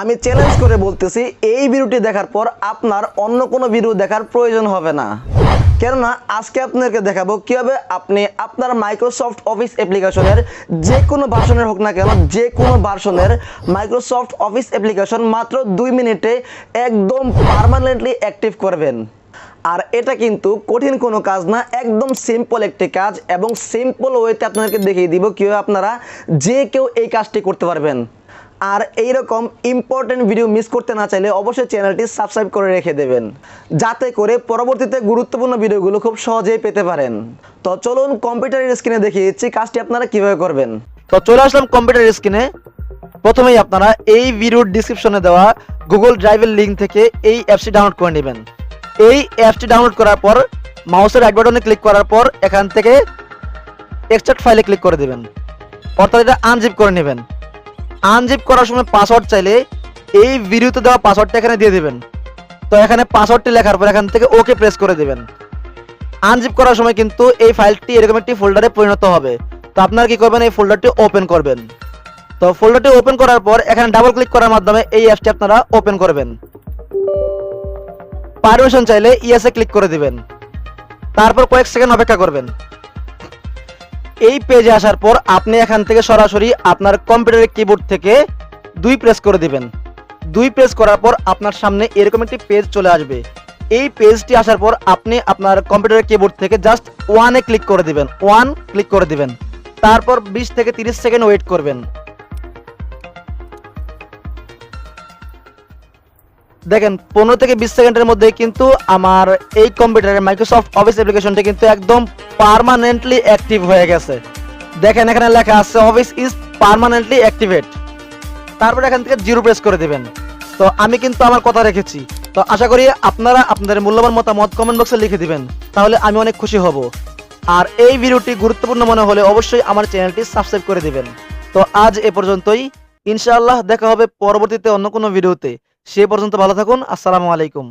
আমি চ্যালেঞ্জ করে বলতেছি, এই ভিডিওটি দেখার পর আপনার অন্য কোনো ভিডিও দেখার প্রয়োজন হবে না। কেননা, আজকে আপনাদেরকে দেখাবো কীভাবে আপনি আপনার মাইক্রোসফট অফিস অ্যাপ্লিকেশনের যে কোনো ভার্সনের হোক না কেন যে কোনো ভার্সনের মাইক্রোসফট অফিস অ্যাপ্লিকেশন মাত্র দুই মিনিটে একদম পার্মানেন্টলি অ্যাক্টিভ করবেন। আর এটা কিন্তু কঠিন কোনো কাজ না, একদম সিম্পল একটি কাজ এবং সিম্পল ওয়েতে আপনাদেরকে দেখিয়ে দিব কীভাবে আপনারা যে কেউ এই কাজটি করতে পারবেন। আর এইরকম ইম্পর্টেন্ট ভিডিও মিস করতে না চাইলে অবশ্যই চ্যানেলটি সাবস্ক্রাইব করে রেখে দেবেন। যাতে করে পরবর্তীতে গুরুত্বপূর্ণ ভিডিওগুলো খুব সহজেই পেতে পারেন। তো চলুন কম্পিউটারের স্ক্রিনে দেখিয়ে দিচ্ছি কাজটি আপনারা কীভাবে করবেন। তো চলে আসলাম কম্পিউটার স্ক্রিনে প্রথমেই আপনারা এই ভিডিওর ডিসক্রিপশনে দেওয়া গুগল ড্রাইভের লিঙ্ক থেকে এই অ্যাপসটি ডাউনলোড করে নেবেন। এই অ্যাপসটি ডাউনলোড করার পর মাউসের এক বাটনে ক্লিক করার পর এখান থেকে এক্সট্রাক্ট ফাইলে ক্লিক করে দেবেন। অর্থাৎ এটা আনজিপ করে নেবেন। আনজিপ করার সময় পাসওয়ার্ড চাইলে এই ভিডিওতে দেওয়া পাসওয়ার্ডটা এখানে দিয়ে দেবেন। তো এখানে পাসওয়ার্ডটি লেখার পর এখান থেকে ওকে প্রেস করে দেবেন। আনজিপ করার সময় কিন্তু এই ফাইলটি এরকম একটি ফোল্ডারে পরিণত হবে। তো আপনারা কি করবেন? এই ফোল্ডারটি ওপেন করবেন। তো ফোল্ডারটি ওপেন করার পর এখানে ডাবল ক্লিক করার মাধ্যমে এই অ্যাপটি আপনারা ওপেন করবেন। পারমিশন চাইলে ইয়েসে ক্লিক করে দিবেন। তারপর কয়েক সেকেন্ড অপেক্ষা করবেন। এই পেজে আসার পর আপনি এখান থেকে সরাসরি আপনার কম্পিউটারের কিবোর্ড থেকে দুই প্রেস করে দিবেন। দুই প্রেস করার পর আপনার সামনে এরকম একটি পেজ চলে আসবে। এই পেজটি আসার পর আপনি আপনার কম্পিউটারের কিবোর্ড থেকে জাস্ট ওয়ানে ক্লিক করে দিবেন। ওয়ান ক্লিক করে দিবেন। তারপর বিশ থেকে তিরিশ সেকেন্ড ওয়েট করবেন। দেখেন, পনেরো থেকে বিশ সেকেন্ডের মধ্যে কিন্তু আমার এই কম্পিউটারের মাইক্রোসফট অফিস অ্যাপ্লিকেশনটা কিন্তু একদম পার্মানেন্টলি অ্যাক্টিভ হয়ে গেছে। দেখেন, এখানে লেখা আছে অফিস ইজ পার্মানেন্টলি অ্যাক্টিভেট তারপর এখান থেকে জিরো প্রেস করে দেবেন। তো আমি কিন্তু আমার কথা রেখেছি। তো আশা করি আপনারা আপনাদের মূল্যবান মতামত কমেন্ট বক্সে লিখে দিবেন। তাহলে আমি অনেক খুশি হব। আর এই ভিডিওটি গুরুত্বপূর্ণ মনে হলে অবশ্যই আমার চ্যানেলটি সাবস্ক্রাইব করে দিবেন। তো আজ এ পর্যন্তই। ইনশাআল্লাহ দেখা হবে পরবর্তীতে অন্য কোনো ভিডিওতে সে পর্যন্ত ভালো থাকুন আসসালামু আলাইকুম।